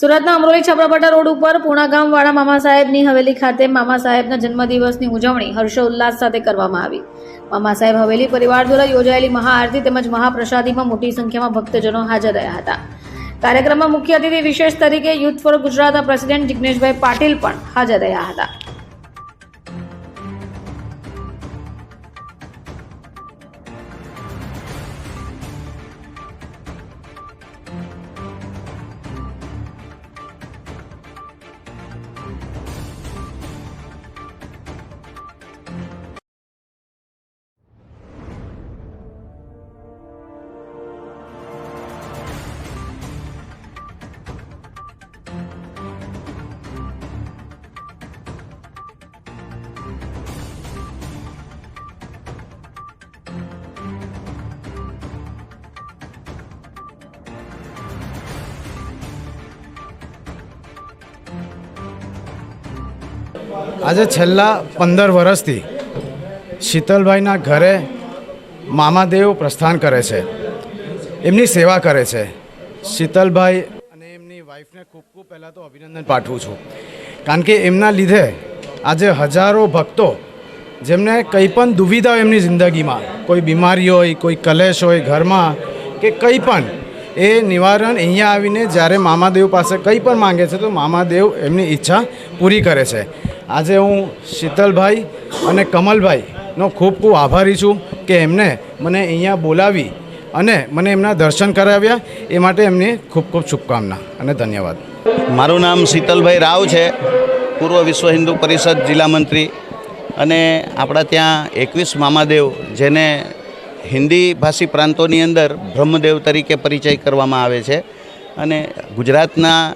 સુરતના અમરોલી છપરાપટા રોડ ઉપર પૂણા ગામવાળા મામા સાહેબની હવેલી ખાતે મામા સાહેબના જન્મદિવસની ઉજવણી હર્ષોલ્લાસ સાથે કરવામાં આવી. મામા સાહેબ હવેલી પરિવાર દ્વારા યોજાયેલી મહાઆરતી તેમજ મહાપ્રસાદીમાં મોટી સંખ્યામાં ભક્તજનો હાજર રહ્યા હતા. કાર્યક્રમમાં મુખ્ય અતિથિ વિશેષ તરીકે યુથ ફોર ગુજરાતના પ્રેસિડેન્ટ જિગ્નેશભાઈ પાટીલ પણ હાજર રહ્યા હતા. આજે છેલ્લા પંદર વર્ષથી શીતલભાઈના ઘરે મામાદેવ પ્રસ્થાન કરે છે. એમની સેવા કરે છે. શીતલભાઈ અને એમની વાઈફને ખૂબ ખૂબ પહેલાં તો અભિનંદન પાઠવું છું. કારણ કે એમના લીધે આજે હજારો ભક્તો જેમને કંઈ પણ દુવિધા હોય એમની જિંદગીમાં, કોઈ બીમારી હોય, કોઈ કલેશ હોય ઘરમાં, કે કંઈ પણ એ નિવારણ અહીંયા આવીને જ્યારે મામાદેવ પાસે કંઈ પણ માંગે છે તો મામાદેવ એમની ઈચ્છા પૂરી કરે છે. આજે હું શીતલભાઈ અને કમલભાઈનો ખૂબ ખૂબ આભારી છું કે એમને મને અહીંયા બોલાવી અને મને એમના દર્શન કરાવ્યા. એ માટે એમની ખૂબ ખૂબ શુભકામના અને ધન્યવાદ. મારું નામ શીતલભાઈ રાવ છે, પૂર્વ વિશ્વ હિન્દુ પરિષદ જિલ્લા મંત્રી. અને આપણા ત્યાં એકવીસ મામાદેવ જેને હિન્દી ભાષી પ્રાંતોની અંદર બ્રહ્મદેવ તરીકે પરિચય કરવામાં આવે છે અને ગુજરાતના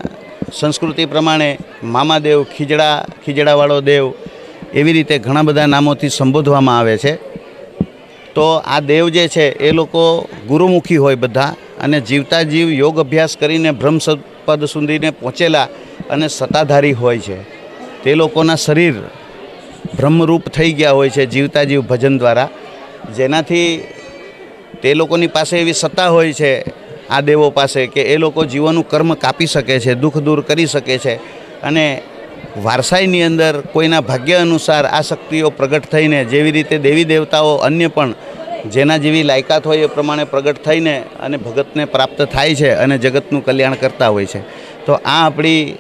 સંસ્કૃતિ પ્રમાણે મામાદેવ, ખીજડા, ખીજડાવાળો દેવ એવી રીતે ઘણા બધા નામોથી સંબોધવામાં આવે છે. તો આ દેવ જે છે એ લોકો ગુરુમુખી હોય બધા અને જીવતા જીવ યોગ અભ્યાસ કરીને બ્રહ્મ પદ સુધીને પહોંચેલા અને સત્તાધારી હોય છે. તે લોકોના શરીર બ્રહ્મરૂપ થઈ ગયા હોય છે જીવતા જીવ ભજન દ્વારા. જેનાથી તે લોકોની પાસે એવી સત્તા હોય છે, આ દેવો પાસે, કે એ લોકો જીવોનું કર્મ કાપી શકે છે, દુઃખ દૂર કરી શકે છે. અને વારસાઈની અંદર કોઈના ભાગ્ય અનુસાર આ શક્તિઓ પ્રગટ થઈને જેવી રીતે દેવી દેવતાઓ અન્ય પણ જેના જેવી લાયકાત હોય એ પ્રમાણે પ્રગટ થઈને અને ભગતને પ્રાપ્ત થાય છે અને જગતનું કલ્યાણ કરતા હોય છે. તો આ આપણી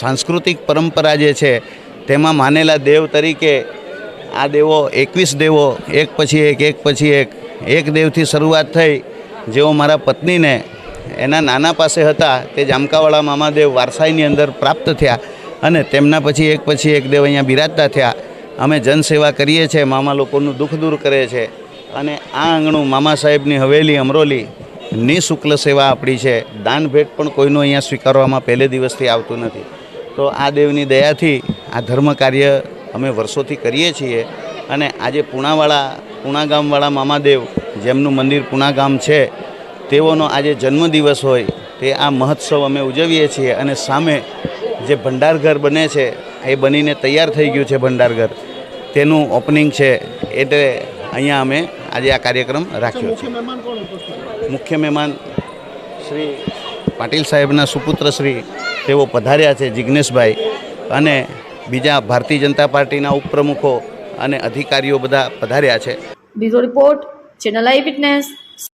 સાંસ્કૃતિક પરંપરા જે છે, તેમાં માનેલા દેવ તરીકે આ દેવો એકવીસ દેવો, એક પછી એક એક પછી એક એક દેવથી શરૂઆત થઈ, જેઓ મારા પત્નીને એના નાના પાસે હતા, તે જામકાવાળા મામાદેવ વારસાઈની અંદર પ્રાપ્ત થયા અને તેમના પછી એક પછી એક દેવ અહીંયા બિરાજતા થયા. અમે જનસેવા કરીએ છીએ, મામા લોકોનું દુઃખ દૂર કરે છે. અને આ આંગણું મામા સાહેબની હવેલી, અમરોલી નિઃશુલ્ક સેવા આપણી છે. દાન ભેટ પણ કોઈનું અહીંયા સ્વીકારવામાં પહેલે દિવસથી આવતું નથી. તો આ દેવની દયાથી આ ધર્મ કાર્ય અમે વર્ષોથી કરીએ છીએ. અને આજે પૂણાવાળા પૂણા ગામવાળા મામાદેવ, જેમનું મંદિર પૂણા ગામ છે, તેઓનો આજે જન્મદિવસ હોય, તે આ મહોત્સવ અમે ઉજવીએ છીએ અને સામે જે ભંડારઘર બને છે, એ બનીને તૈયાર થઈ ગયું છે ભંડારઘર. તેનું ઓપનિંગ છે, એટલે અહીંયા અમે આજે આ કાર્યક્રમ રાખ્યો છે. મુખ્ય મહેમાન શ્રી પાટીલ સાહેબના સુપુત્ર શ્રી, તેઓ પધાર્યા છે જિજ્ઞેશભાઈ અને બીજા ભારતીય જનતા પાર્ટીના ઉપપ્રમુખો અને અધિકારીઓ બધા પધાર્યા છે. Bureau report channel eye witness.